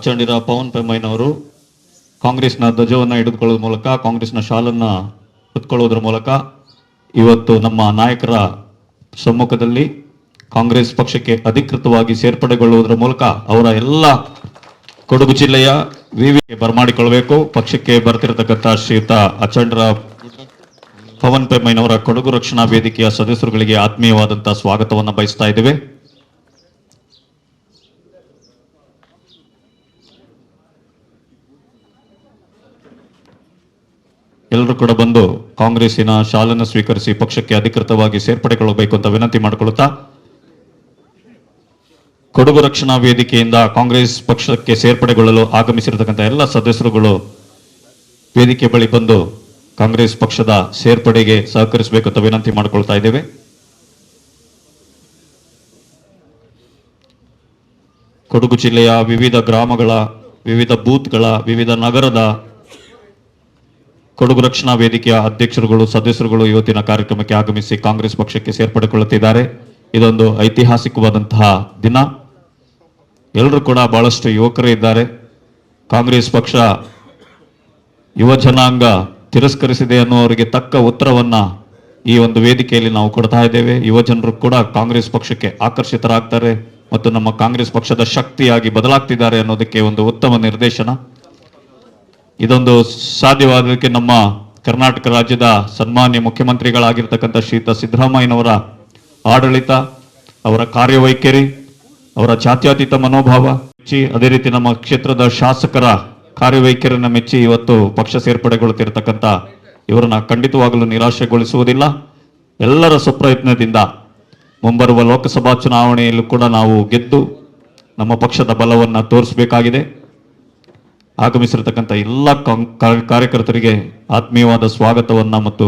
ಅಚ್ಚಂಡಿರ ಪವನ್ ಪೆಮ್ಮಯ್ಯನವರು ಕಾಂಗ್ರೆಸ್ನ ಧ್ವಜವನ್ನು ಹಿಡಿದುಕೊಳ್ಳೋದ್ರ ಮೂಲಕ, ಕಾಂಗ್ರೆಸ್ನ ಶಾಲನ್ನು ಹೊತ್ಕೊಳ್ಳೋದ್ರ ಮೂಲಕ ಇವತ್ತು ನಮ್ಮ ನಾಯಕರ ಸಮ್ಮುಖದಲ್ಲಿ ಕಾಂಗ್ರೆಸ್ ಪಕ್ಷಕ್ಕೆ ಅಧಿಕೃತವಾಗಿ ಸೇರ್ಪಡೆಗೊಳ್ಳುವುದರ ಮೂಲಕ ಅವರ ಎಲ್ಲ ಕೊಡಗು ಜಿಲ್ಲೆಯ ವಿವಿಗೆ ಬರಮಾಡಿಕೊಳ್ಬೇಕು ಪಕ್ಷಕ್ಕೆ ಬರ್ತಿರತಕ್ಕಂಥ ಶ್ರೀಯುತ ಅಚಂಡ್ರ ಪವನ್ ಪೆಮ್ಮಯ್ಯನವರ ಕೊಡಗು ರಕ್ಷಣಾ ವೇದಿಕೆಯ ಸದಸ್ಯರುಗಳಿಗೆ ಆತ್ಮೀಯವಾದಂತಹ ಸ್ವಾಗತವನ್ನು ಬಯಸ್ತಾ ಇದ್ದೇವೆ. ಎಲ್ಲರೂ ಕೂಡ ಬಂದು ಕಾಂಗ್ರೆಸ್ಸಿನ ಶಾಲನ್ನು ಸ್ವೀಕರಿಸಿ ಪಕ್ಷಕ್ಕೆ ಅಧಿಕೃತವಾಗಿ ಸೇರ್ಪಡೆಗೊಳ್ಳಬೇಕು ಅಂತ ವಿನಂತಿ ಮಾಡಿಕೊಳ್ಳುತ್ತಾ ಕೊಡಗು ರಕ್ಷಣಾ ವೇದಿಕೆಯಿಂದ ಕಾಂಗ್ರೆಸ್ ಪಕ್ಷಕ್ಕೆ ಸೇರ್ಪಡೆಗೊಳ್ಳಲು ಆಗಮಿಸಿರತಕ್ಕಂಥ ಎಲ್ಲ ಸದಸ್ಯರುಗಳು ವೇದಿಕೆ ಬಳಿ ಬಂದು ಕಾಂಗ್ರೆಸ್ ಪಕ್ಷದ ಸೇರ್ಪಡೆಗೆ ಸಹಕರಿಸಬೇಕು ಅಂತ ವಿನಂತಿ ಮಾಡಿಕೊಳ್ತಾ ಇದ್ದೇವೆ. ಕೊಡಗು ಜಿಲ್ಲೆಯ ವಿವಿಧ ಗ್ರಾಮಗಳ, ವಿವಿಧ ಬೂತ್ಗಳ, ವಿವಿಧ ನಗರದ ಕೊಡಗು ರಕ್ಷಣಾ ವೇದಿಕೆಯ ಅಧ್ಯಕ್ಷರುಗಳು, ಸದಸ್ಯರುಗಳು ಇವತ್ತಿನ ಕಾರ್ಯಕ್ರಮಕ್ಕೆ ಆಗಮಿಸಿ ಕಾಂಗ್ರೆಸ್ ಪಕ್ಷಕ್ಕೆ ಸೇರ್ಪಡೆಗೊಳ್ಳುತ್ತಿದ್ದಾರೆ. ಇದೊಂದು ಐತಿಹಾಸಿಕವಾದಂತಹ ದಿನ. ಎಲ್ಲರೂ ಕೂಡ ಬಹಳಷ್ಟು ಯುವಕರೇ ಇದ್ದಾರೆ. ಕಾಂಗ್ರೆಸ್ ಪಕ್ಷ ಯುವ ಜನಾಂಗ ತಿರಸ್ಕರಿಸಿದೆ ಅನ್ನುವರಿಗೆ ತಕ್ಕ ಉತ್ತರವನ್ನ ಈ ಒಂದು ವೇದಿಕೆಯಲ್ಲಿ ನಾವು ಕೊಡ್ತಾ ಇದ್ದೇವೆ. ಯುವ ಜನರು ಕೂಡ ಕಾಂಗ್ರೆಸ್ ಪಕ್ಷಕ್ಕೆ ಆಕರ್ಷಿತರಾಗ್ತಾರೆ ಮತ್ತು ನಮ್ಮ ಕಾಂಗ್ರೆಸ್ ಪಕ್ಷದ ಶಕ್ತಿಯಾಗಿ ಬದಲಾಗ್ತಿದ್ದಾರೆ ಅನ್ನೋದಕ್ಕೆ ಒಂದು ಉತ್ತಮ ನಿರ್ದೇಶನ. ಇದೊಂದು ಸಾಧ್ಯವಾದಕ್ಕೆ ನಮ್ಮ ಕರ್ನಾಟಕ ರಾಜ್ಯದ ಸನ್ಮಾನ್ಯ ಮುಖ್ಯಮಂತ್ರಿಗಳಾಗಿರ್ತಕ್ಕಂಥ ಶ್ರೀಯುತ ಸಿದ್ದರಾಮಯ್ಯನವರ ಆಡಳಿತ, ಅವರ ಕಾರ್ಯವೈಖರಿ, ಅವರ ಜಾತ್ಯಾತೀತ ಮನೋಭಾವ ಮೆಚ್ಚಿ ಅದೇ ರೀತಿ ನಮ್ಮ ಕ್ಷೇತ್ರದ ಶಾಸಕರ ಕಾರ್ಯವೈಖರಿಯನ್ನು ಮೆಚ್ಚಿ ಇವತ್ತು ಪಕ್ಷ ಸೇರ್ಪಡೆಗೊಳ್ಳುತ್ತಿರತಕ್ಕಂಥ ಇವರನ್ನ ಖಂಡಿತವಾಗಲು ನಿರಾಶೆಗೊಳಿಸುವುದಿಲ್ಲ. ಎಲ್ಲರ ಸುಪ್ರಯತ್ನದಿಂದ ಮುಂಬರುವ ಲೋಕಸಭಾ ಚುನಾವಣೆಯಲ್ಲೂ ಕೂಡ ನಾವು ಗೆದ್ದು ನಮ್ಮ ಪಕ್ಷದ ಬಲವನ್ನು ತೋರಿಸಬೇಕಾಗಿದೆ. ಆಗಮಿಸಿರತಕ್ಕಂಥ ಎಲ್ಲ ಕಾರ್ಯಕರ್ತರಿಗೆ ಆತ್ಮೀಯವಾದ ಸ್ವಾಗತವನ್ನ ಮತ್ತು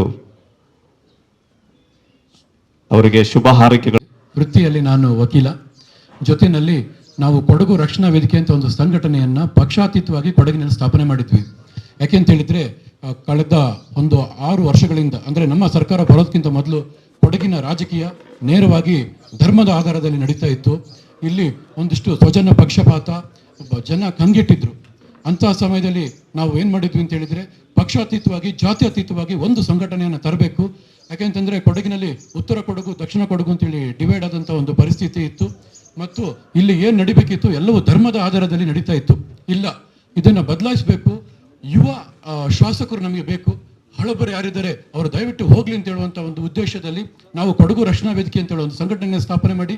ಅವರಿಗೆ ಶುಭ ಹಾರೈಕೆಗಳು. ವೃತ್ತಿಯಲ್ಲಿ ನಾನು ವಕೀಲ. ಜೊತೆಯಲ್ಲಿ ನಾವು ಕೊಡಗು ರಕ್ಷಣಾ ವೇದಿಕೆ ಅಂತ ಒಂದು ಸಂಘಟನೆಯನ್ನ ಪಕ್ಷಾತೀತವಾಗಿ ಕೊಡಗಿನಲ್ಲಿ ಸ್ಥಾಪನೆ ಮಾಡಿದ್ವಿ. ಯಾಕೆಂತ ಹೇಳಿದ್ರೆ ಕಳೆದ ಒಂದು ಆರು ವರ್ಷಗಳಿಂದ, ಅಂದ್ರೆ ನಮ್ಮ ಸರ್ಕಾರ ಬರೋದಕ್ಕಿಂತ ಮೊದಲು ಕೊಡಗಿನ ರಾಜಕೀಯ ನೇರವಾಗಿ ಧರ್ಮದ ಆಧಾರದಲ್ಲಿ ನಡೀತಾ ಇತ್ತು. ಇಲ್ಲಿ ಒಂದಿಷ್ಟು ಸ್ವಜನ ಪಕ್ಷಪಾತ ಜನ ಕಂಗೆಟ್ಟಿದ್ರು. ಅಂತಹ ಸಮಯದಲ್ಲಿ ನಾವು ಏನು ಮಾಡಿದ್ವಿ ಅಂತ ಹೇಳಿದ್ರೆ ಪಕ್ಷಾತೀತವಾಗಿ, ಜಾತ್ಯತೀತವಾಗಿ ಒಂದು ಸಂಘಟನೆಯನ್ನು ತರಬೇಕು. ಯಾಕೆಂತಂದ್ರೆ ಕೊಡಗಿನಲ್ಲಿ ಉತ್ತರ ಕೊಡಗು, ದಕ್ಷಿಣ ಕೊಡಗು ಅಂತೇಳಿ ಡಿವೈಡ್ ಆದಂಥ ಒಂದು ಪರಿಸ್ಥಿತಿ ಇತ್ತು. ಮತ್ತು ಇಲ್ಲಿ ಏನು ನಡಿಬೇಕಿತ್ತು? ಎಲ್ಲವೂ ಧರ್ಮದ ಆಧಾರದಲ್ಲಿ ನಡೀತಾ ಇತ್ತು. ಇಲ್ಲ, ಇದನ್ನು ಬದಲಾಯಿಸಬೇಕು. ಯುವ ಶಾಸಕರು ನಮಗೆ ಬೇಕು. ಹಳಬರು ಯಾರಿದ್ದಾರೆ, ಅವರು ದಯವಿಟ್ಟು ಹೋಗ್ಲಿ ಅಂತ ಹೇಳುವಂಥ ಒಂದು ಉದ್ದೇಶದಲ್ಲಿ ನಾವು ಕೊಡಗು ರಕ್ಷಣಾ ವೇದಿಕೆ ಅಂತ ಹೇಳುವ ಒಂದು ಸಂಘಟನೆಯನ್ನು ಸ್ಥಾಪನೆ ಮಾಡಿ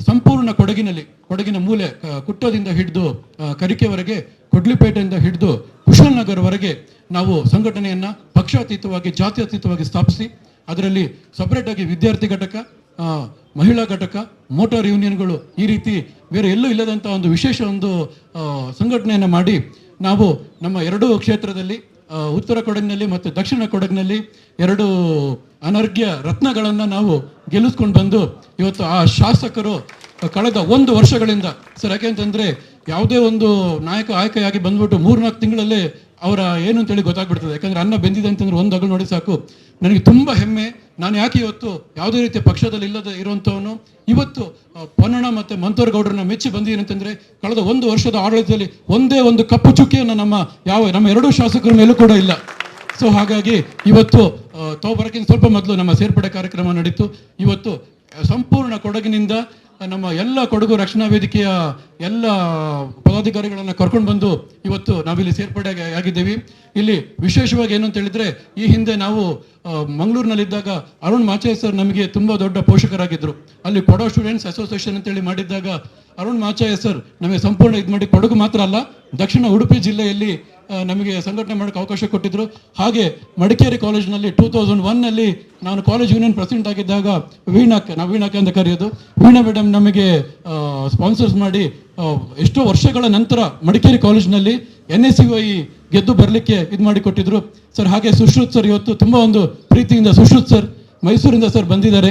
ಸಂಪೂರ್ಣ ಕೊಡಗಿನಲ್ಲಿ, ಕೊಡಗಿನ ಮೂಲೆ ಕುಟ್ಟದಿಂದ ಹಿಡಿದು ಕರಿಕೆವರೆಗೆ, ಕೊಡ್ಲಿಪೇಟೆಯಿಂದ ಹಿಡಿದು ಕುಶಾಲನಗರವರೆಗೆ ನಾವು ಸಂಘಟನೆಯನ್ನ ಪಕ್ಷಾತೀತವಾಗಿ, ಜಾತ್ಯತೀತವಾಗಿ ಸ್ಥಾಪಿಸಿ, ಅದರಲ್ಲಿ ಸಪರೇಟ್ ಆಗಿ ವಿದ್ಯಾರ್ಥಿ ಘಟಕ ಮಹಿಳಾ ಘಟಕ ಮೋಟಾರ್ ಯೂನಿಯನ್ಗಳು ಈ ರೀತಿ ಬೇರೆ ಎಲ್ಲೂ ಇಲ್ಲದಂಥ ಒಂದು ವಿಶೇಷ ಒಂದು ಸಂಘಟನೆಯನ್ನು ಮಾಡಿ ನಾವು ನಮ್ಮ ಎರಡೂ ಕ್ಷೇತ್ರದಲ್ಲಿ ಉತ್ತರ ಕೊಡಗಿನಲ್ಲಿ ಮತ್ತು ದಕ್ಷಿಣ ಕೊಡಗಿನಲ್ಲಿ ಎರಡು ಅನರ್ಘ್ಯ ರತ್ನಗಳನ್ನು ನಾವು ಗೆಲ್ಲಿಸ್ಕೊಂಡು ಬಂದು ಇವತ್ತು ಆ ಶಾಸಕರು ಕಳೆದ ಒಂದು ವರ್ಷಗಳಿಂದ ಸರ್ ಯಾಕೆಂತಂದರೆ ಯಾವುದೇ ಒಂದು ನಾಯಕ ಆಯ್ಕೆಯಾಗಿ ಬಂದ್ಬಿಟ್ಟು ಮೂರು ನಾಲ್ಕು ತಿಂಗಳಲ್ಲೇ ಅವರ ಏನು ಅಂತೇಳಿ ಗೊತ್ತಾಗ್ಬಿಡ್ತದೆ. ಯಾಕಂದರೆ ಅನ್ನ ಬೆಂದಿದೆ ಅಂತಂದ್ರೆ ಒಂದು ಹಗಲು ನೋಡಿ ಸಾಕು. ನನಗೆ ತುಂಬ ಹೆಮ್ಮೆ. ನಾನು ಯಾಕೆ ಇವತ್ತು ಯಾವುದೇ ರೀತಿಯ ಪಕ್ಷದಲ್ಲಿ ಇಲ್ಲದೆ ಇರುವಂಥವನು? ಇವತ್ತು ಪೊನ್ನಣ ಮತ್ತು ಮಂತೋರ್ಗೌಡರನ್ನ ಮೆಚ್ಚಿ ಬಂದಿದ್ದೀನಿ ಅಂತಂದರೆ ಕಳೆದ ಒಂದು ವರ್ಷದ ಆಡಳಿತದಲ್ಲಿ ಒಂದೇ ಒಂದು ಕಪ್ಪು ಚುಕ್ಕಿಯನ್ನು ನಮ್ಮ ಯಾವ, ನಮ್ಮ ಎರಡೂ ಶಾಸಕರ ಮೇಲೂ ಕೂಡ ಇಲ್ಲ. ಸೊ ಹಾಗಾಗಿ ಇವತ್ತು ತಾವು ಬರೋಕ್ಕಿಂತ ಸ್ವಲ್ಪ ಮೊದಲು ನಮ್ಮ ಸೇರ್ಪಡೆ ಕಾರ್ಯಕ್ರಮ ನಡೀತು. ಇವತ್ತು ಸಂಪೂರ್ಣ ಕೊಡಗಿನಿಂದ ನಮ್ಮ ಎಲ್ಲ ಕೊಡಗು ರಕ್ಷಣಾ ವೇದಿಕೆಯ ಎಲ್ಲ ಪದಾಧಿಕಾರಿಗಳನ್ನು ಕರ್ಕೊಂಡು ಬಂದು ಇವತ್ತು ನಾವಿಲ್ಲಿ ಸೇರ್ಪಡೆ ಆಗಿ- ಆಗಿದ್ದೀವಿ. ಇಲ್ಲಿ ವಿಶೇಷವಾಗಿ ಏನು ಅಂತ ಹೇಳಿದ್ರೆ, ಈ ಹಿಂದೆ ನಾವು ಮಂಗಳೂರಿನಲ್ಲಿದ್ದಾಗ ಅರುಣ್ ಮಾಚೆ ಸರ್ ನಮಗೆ ತುಂಬ ದೊಡ್ಡ ಪೋಷಕರಾಗಿದ್ದರು ಅಲ್ಲಿ ಕೊಡೋ ಸ್ಟೂಡೆಂಟ್ಸ್ ಅಸೋಸಿಯೇಷನ್ ಅಂತೇಳಿ ಮಾಡಿದ್ದಾಗ ಅರುಣ್ ಮಾಚಾಯ ಸರ್ ನಮಗೆ ಸಂಪೂರ್ಣ ಇದು ಮಾಡಿ ಕೊಡಗು ಮಾತ್ರ ಅಲ್ಲ ದಕ್ಷಿಣ ಉಡುಪಿ ಜಿಲ್ಲೆಯಲ್ಲಿ ನಮಗೆ ಸಂಘಟನೆ ಮಾಡೋಕ್ಕೆ ಅವಕಾಶ ಕೊಟ್ಟಿದ್ದರು ಹಾಗೆ ಮಡಿಕೇರಿ ಕಾಲೇಜಿನಲ್ಲಿ ಟೂ ತೌಸಂಡ್ ಒನ್ನಲ್ಲಿ ನಾನು ಕಾಲೇಜ್ ಯೂನಿಯನ್ ಪ್ರೆಸಿಡೆಂಟ್ ಆಗಿದ್ದಾಗ ವೀಣಾಕ್ ನಾವು ವೀಣಾಕ್ ಅಂತ ಕರೆಯೋದು. ವೀಣಾ ಮೇಡಮ್ ನಮಗೆ ಸ್ಪಾನ್ಸರ್ಸ್ ಮಾಡಿ ಎಷ್ಟೋ ವರ್ಷಗಳ ನಂತರ ಮಡಿಕೇರಿ ಕಾಲೇಜಿನಲ್ಲಿ ಎನ್ ಎಸ್ ಐ ಗೆದ್ದು ಬರಲಿಕ್ಕೆ ಇದು ಮಾಡಿ ಕೊಟ್ಟಿದ್ರು ಸರ್, ಹಾಗೆ ಸುಶ್ರುತ್ ಸರ್ ಇವತ್ತು ತುಂಬ ಒಂದು ಪ್ರೀತಿಯಿಂದ ಸುಶ್ರುತ್ ಸರ್, ಮೈಸೂರಿಂದ ಸರ್ ಬಂದಿದ್ದಾರೆ.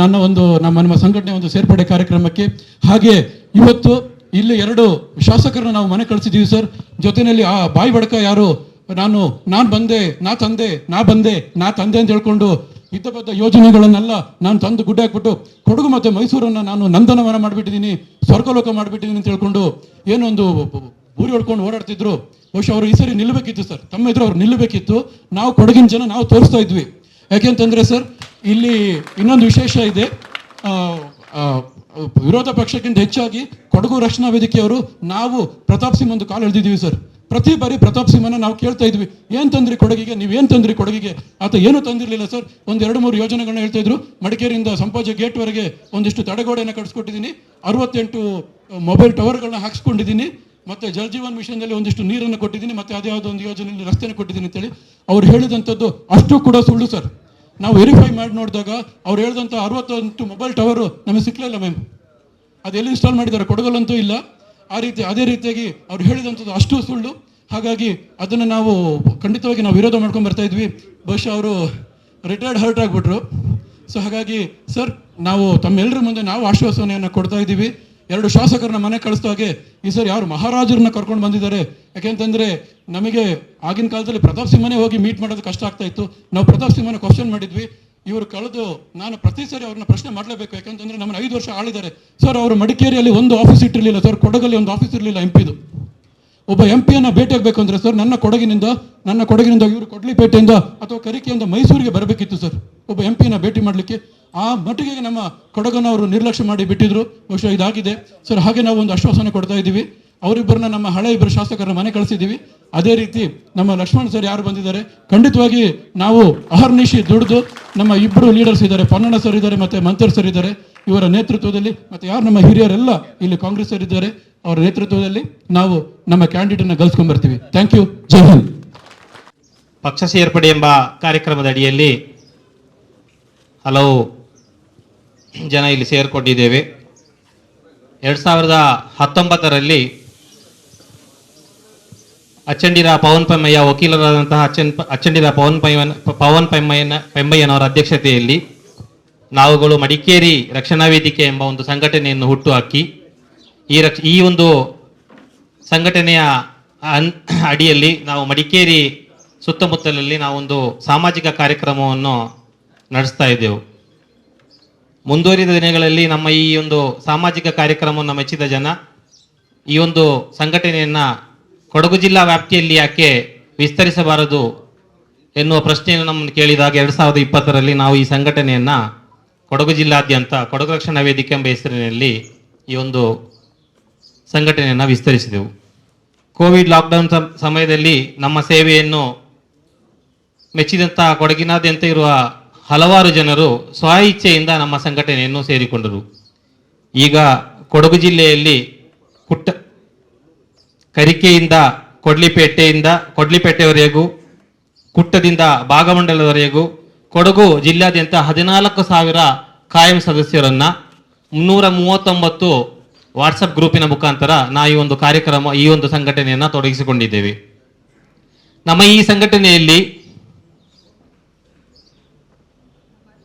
ನನ್ನ ಒಂದು, ನಮ್ಮ ನಮ್ಮ ಸಂಘಟನೆ ಒಂದು ಸೇರ್ಪಡೆ ಕಾರ್ಯಕ್ರಮಕ್ಕೆ. ಹಾಗೆ ಇವತ್ತು ಇಲ್ಲಿ ಎರಡು ಶಾಸಕರನ್ನ ನಾವು ಮನೆ ಕಳಿಸಿದ್ದೀವಿ ಸರ್. ಜೊತೆಯಲ್ಲಿ ಆ ಬಾಯಿ ಬಡಕ ಯಾರು? ನಾನು ನಾನು ಬಂದೆ, ನಾ ತಂದೆ, ನಾ ಬಂದೆ, ನಾ ತಂದೆ ಅಂತ ಹೇಳ್ಕೊಂಡು ಇದ್ದಬದ್ದ ಯೋಜನೆಗಳನ್ನೆಲ್ಲ ನಾನು ತಂದು ಗುಡ್ಡ ಹಾಕ್ಬಿಟ್ಟು ಕೊಡಗು ಮತ್ತು ಮೈಸೂರನ್ನ ನಾನು ನಂದನವನ ಮಾಡಿಬಿಟ್ಟಿದ್ದೀನಿ ಸ್ವರ್ಗಲೋಕ ಮಾಡಿಬಿಟ್ಟಿದ್ದೀನಿ ಅಂತ ಹೇಳ್ಕೊಂಡು ಏನೊಂದು ಊರಿ ಹೊಡ್ಕೊಂಡು ಓಡಾಡ್ತಿದ್ರು. ಬಹುಶಃ ಅವರು ಈ ಸರಿ ನಿಲ್ಲಬೇಕಿತ್ತು ಸರ್. ತಮ್ಮ ಎದುರು ಅವ್ರು ನಿಲ್ಲಬೇಕಿತ್ತು. ನಾವು ಕೊಡಗಿನ ಜನ ನಾವು ತೋರಿಸ್ತಾ ಇದ್ವಿ. ಯಾಕೆಂತಂದ್ರೆ ಸರ್, ಇಲ್ಲಿ ಇನ್ನೊಂದು ವಿಶೇಷ ಇದೆ. ವಿರೋಧ ಪಕ್ಷಕ್ಕಿಂತ ಹೆಚ್ಚಾಗಿ ಕೊಡಗು ರಕ್ಷಣಾ ವೇದಿಕೆಯವರು ನಾವು ಪ್ರತಾಪ್ ಸಿಂಹ ಒಂದು ಕಾಲು ಎಳೆದಿದ್ದೀವಿ ಸರ್. ಪ್ರತಿ ಬಾರಿ ಪ್ರತಾಪ್ ಸಿಂಹನ ನಾವು ಕೇಳ್ತಾ ಇದ್ವಿ, ಏನ್ ತಂದ್ರಿ ಕೊಡಗಿಗೆ? ನೀವೇನ್ ತಂದ್ರಿ ಕೊಡಗಿಗೆ? ಆತ ಏನು ತಂದಿರಲಿಲ್ಲ ಸರ್. ಒಂದು ಎರಡು ಮೂರು ಯೋಜನೆಗಳನ್ನ ಹೇಳ್ತಾ ಇದ್ರು. ಮಡಿಕೇರಿಯಿಂದ ಸಂಪಾಜ ಗೇಟ್ವರೆಗೆ ಒಂದಿಷ್ಟು ತಡೆಗೋಡೆಯನ್ನು ಕಟ್ಸ್ಕೊಟ್ಟಿದ್ದೀನಿ. ಅರವತ್ತೆಂಟು ಮೊಬೈಲ್ ಟವರ್ಗಳನ್ನ ಹಾಕ್ಸ್ಕೊಂಡಿದ್ದೀನಿ. ಮತ್ತೆ ಜೀವನ್ ಮಿಷನ್ದಲ್ಲಿ ಒಂದಿಷ್ಟು ನೀರನ್ನು ಕೊಟ್ಟಿದ್ದೀನಿ. ಮತ್ತೆ ಅದ್ಯಾವುದೋ ಒಂದು ಯೋಜನೆಯಲ್ಲಿ ರಸ್ತೆನ ಕೊಟ್ಟಿದ್ದೀನಿ ಅಂತೇಳಿ. ಅವ್ರು ಹೇಳಿದಂಥದ್ದು ಅಷ್ಟು ಕೂಡ ಸುಳ್ಳು ಸರ್. ನಾವು ವೆರಿಫೈ ಮಾಡಿ ನೋಡಿದಾಗ ಅವ್ರು ಹೇಳಿದಂಥ ಅರವತ್ತೊಂದು ಮೊಬೈಲ್ ಟವರು ನಮಗೆ ಸಿಕ್ಕಲಿಲ್ಲ ಮ್ಯಾಮ್ ಅದು ಎಲ್ಲಿ ಇನ್ಸ್ಟಾಲ್ ಮಾಡಿದ್ದಾರೆ? ಕೊಡಗಲ್ಲಂತೂ ಇಲ್ಲ. ಆ ರೀತಿ ಅದೇ ರೀತಿಯಾಗಿ ಅವ್ರು ಹೇಳಿದಂಥದ್ದು ಅಷ್ಟು ಸುಳ್ಳು. ಹಾಗಾಗಿ ಅದನ್ನು ನಾವು ಖಂಡಿತವಾಗಿ ನಾವು ವಿರೋಧ ಮಾಡ್ಕೊಂಡು ಬರ್ತಾ ಇದ್ವಿ. ಬಹುಶಃ ಅವರು ರಿಟೈರ್ಡ್ ಹರ್ಟ್ ಆಗಿಬಿಟ್ರು. ಸೊ ಹಾಗಾಗಿ ಸರ್ ನಾವು ತಮ್ಮೆಲ್ಲರ ಮುಂದೆ ನಾವು ಆಶ್ವಾಸನೆಯನ್ನು ಕೊಡ್ತಾ ಇದ್ದೀವಿ. ಎರಡು ಶಾಸಕರನ್ನ ಮನೆ ಕಳಿಸ್ತಾ ಹಾಗೆ, ಈ ಸರ್ ಯಾರು ಮಹಾರಾಜರನ್ನ ಕರ್ಕೊಂಡು ಬಂದಿದ್ದಾರೆ? ಯಾಕೆಂತಂದ್ರೆ ನಮಗೆ ಆಗಿನ ಕಾಲದಲ್ಲಿ ಪ್ರತಾಪ್ ಸಿಂಹನೇ ಹೋಗಿ ಮೀಟ್ ಮಾಡೋದು ಕಷ್ಟ ಆಗ್ತಾ ಇತ್ತು. ನಾವು ಪ್ರತಾಪ್ ಸಿಂಹನ ಕ್ವಶನ್ ಮಾಡಿದ್ವಿ. ಇವರು ಕಳೆದು ನಾನು ಪ್ರತಿ ಸರಿ ಅವ್ರನ್ನ ಪ್ರಶ್ನೆ ಮಾಡಲೇಬೇಕು. ಯಾಕಂತಂದ್ರೆ ನಮ್ಮನ್ನ ಐದು ವರ್ಷ ಆಳಿದ್ದಾರೆ. ಸರ್, ಅವರು ಮಡಿಕೇರಿಯಲ್ಲಿ ಒಂದು ಆಫೀಸ್ ಇಟ್ಟಿರಲಿಲ್ಲ. ಸರ್, ಕೊಡಗಲ್ಲಿ ಒಂದು ಆಫೀಸ್ ಇರಲಿಲ್ಲ ಎಂ ಪಿದು ಒಬ್ಬ ಎಂ ಪಿಯನ್ನು ಭೇಟಿಯಾಗಬೇಕು ಅಂದರೆ, ಸರ್, ನನ್ನ ಕೊಡಗಿನಿಂದ ನನ್ನ ಕೊಡಗಿನಿಂದ ಇವರು ಕೊಡ್ಲಿಪೇಟೆಯಿಂದ ಅಥವಾ ಕರಿಕೆಯಿಂದ ಮೈಸೂರಿಗೆ ಬರಬೇಕಿತ್ತು, ಸರ್. ಒಬ್ಬ ಎಂ ಪಿನ ಭೇಟಿ ಮಾಡಲಿಕ್ಕೆ. ಆ ಮಟ್ಟಿಗೆ ನಮ್ಮ ಕೊಡಗನವರು ನಿರ್ಲಕ್ಷ್ಯ ಮಾಡಿ ಬಿಟ್ಟಿದ್ರು. ಬಹುಶಃ ಇದಾಗಿದೆ. ಸರ್, ಹಾಗೆ ನಾವು ಒಂದು ಆಶ್ವಾಸನೆ ಕೊಡ್ತಾ ಇದ್ದೀವಿ. ಅವರಿಬ್ಬರನ್ನ ನಮ್ಮ ಹಳೆ ಇಬ್ಬರು ಶಾಸಕರನ್ನ ಮನೆ ಕಳಿಸಿದ್ದೀವಿ. ಅದೇ ರೀತಿ ನಮ್ಮ ಲಕ್ಷ್ಮಣ್ ಸರ್ ಯಾರು ಬಂದಿದ್ದಾರೆ? ಖಂಡಿತವಾಗಿ ನಾವು ಅಹರ್ನಿಶಿ ದುಡಿದು ನಮ್ಮ ಇಬ್ಬರು ಲೀಡರ್ಸ್ ಇದ್ದಾರೆ. ಪನ್ನಣ ಸರ್ ಇದ್ದಾರೆ ಮತ್ತೆ ಮಂತರ್ ಸರ್ ಇದ್ದಾರೆ. ಇವರ ನೇತೃತ್ವದಲ್ಲಿ ಮತ್ತೆ ಯಾರು ನಮ್ಮ ಹಿರಿಯರೆಲ್ಲ ಇಲ್ಲಿ ಕಾಂಗ್ರೆಸ್ ಸರ್ ಇದ್ದಾರೆ. ಅವರ ನೇತೃತ್ವದಲ್ಲಿ ನಾವು ನಮ್ಮ ಕ್ಯಾಂಡಿಡೇಟ್ನ ಗಳಿಸ್ಕೊಂಡ್ಬರ್ತೀವಿ ಥ್ಯಾಂಕ್ ಯು ಜೈ ಹಿಂದ್ ಪಕ್ಷ ಸೇರ್ಪಡೆ ಎಂಬ ಕಾರ್ಯಕ್ರಮದ ಅಡಿಯಲ್ಲಿ ಹಲವು ಜನ ಇಲ್ಲಿ ಸೇರಿಕೊಂಡಿದ್ದೇವೆ. ಎರಡು ಸಾವಿರದ ಹತ್ತೊಂಬತ್ತರಲ್ಲಿ ಅಚ್ಚಂಡಿರ ಪವನ್ ಪೆಮ್ಮಯ್ಯ ವಕೀಲರಾದಂತಹ ಅಚ್ಚನ್ ಅಚ್ಚಂಡಿರ ಪವನ್ ಪೈವನ್ ಪವನ್ ಪೆಮ್ಮಯ್ಯನ ಪೆಮ್ಮಯ್ಯನವರ ಅಧ್ಯಕ್ಷತೆಯಲ್ಲಿ ನಾವುಗಳು ಮಡಿಕೇರಿ ರಕ್ಷಣಾ ವೇದಿಕೆ ಎಂಬ ಒಂದು ಸಂಘಟನೆಯನ್ನು ಹುಟ್ಟುಹಾಕಿ, ಈ ರಕ್ಷ ಈ ಒಂದು ಸಂಘಟನೆಯ ಅನ್- ಅಡಿಯಲ್ಲಿ ನಾವು ಮಡಿಕೇರಿ ಸುತ್ತಮುತ್ತಲಲ್ಲಿ ನಾವೊಂದು ಸಾಮಾಜಿಕ ಕಾರ್ಯಕ್ರಮವನ್ನು ನಡೆಸ್ತಾ ಇದ್ದೆವು. ಮುಂದುವರಿದ ದಿನಗಳಲ್ಲಿ ನಮ್ಮ ಈ ಒಂದು ಸಾಮಾಜಿಕ ಕಾರ್ಯಕ್ರಮವನ್ನು ಮೆಚ್ಚಿದ ಜನ ಈ ಒಂದು ಸಂಘಟನೆಯನ್ನು ಕೊಡಗು ಜಿಲ್ಲಾ ವ್ಯಾಪ್ತಿಯಲ್ಲಿ ಯಾಕೆ ವಿಸ್ತರಿಸಬಾರದು ಎನ್ನುವ ಪ್ರಶ್ನೆಯನ್ನು ನಮ್ಮನ್ನು ಕೇಳಿದಾಗ ಎರಡು ಸಾವಿರದ ಇಪ್ಪತ್ತರಲ್ಲಿ ನಾವು ಈ ಸಂಘಟನೆಯನ್ನು ಕೊಡಗು ಜಿಲ್ಲಾದ್ಯಂತ, ಕೊಡಗು ರಕ್ಷಣಾ ವೇದಿಕೆ ಎಂಬ ಹೆಸರಿನಲ್ಲಿ ಈ ಒಂದು ಸಂಘಟನೆಯನ್ನು ವಿಸ್ತರಿಸಿದೆವು. ಕೋವಿಡ್ ಲಾಕ್ಡೌನ್ ಸಮ್- ಸಮಯದಲ್ಲಿ ನಮ್ಮ ಸೇವೆಯನ್ನು ಮೆಚ್ಚಿದಂತಹ ಕೊಡಗಿನಾದ್ಯಂತ ಇರುವ ಹಲವಾರು ಜನರು ಸ್ವ ಇಚ್ಛೆಯಿಂದ ನಮ್ಮ ಸಂಘಟನೆಯನ್ನು ಸೇರಿಕೊಂಡರು. ಈಗ ಕೊಡಗು ಜಿಲ್ಲೆಯಲ್ಲಿ ಕುಟ್ಟ ಕರಿಕೆಯಿಂದ, ಕೊಡ್ಲಿಪೇಟೆಯಿಂದ, ಕೊಡ್ಲಿಪೇಟೆವರೆಗೂ ಕುಟ್ಟದಿಂದ ಭಾಗಮಂಡಲದವರೆಗೂ ಕೊಡಗು ಜಿಲ್ಲಾದ್ಯಂತ ಹದಿನಾಲ್ಕು ಸಾವಿರ ಕಾಯಂ ಸದಸ್ಯರನ್ನು ಮುನ್ನೂರ ಮೂವತ್ತೊಂಬತ್ತು ವಾಟ್ಸಪ್ ಗ್ರೂಪಿನ ಮುಖಾಂತರ ನಾ ಈ ಒಂದು ಕಾರ್ಯಕ್ರಮ, ಈ ಒಂದು ಸಂಘಟನೆಯನ್ನು ತೊಡಗಿಸಿಕೊಂಡಿದ್ದೇವೆ. ನಮ್ಮ ಈ ಸಂಘಟನೆಯಲ್ಲಿ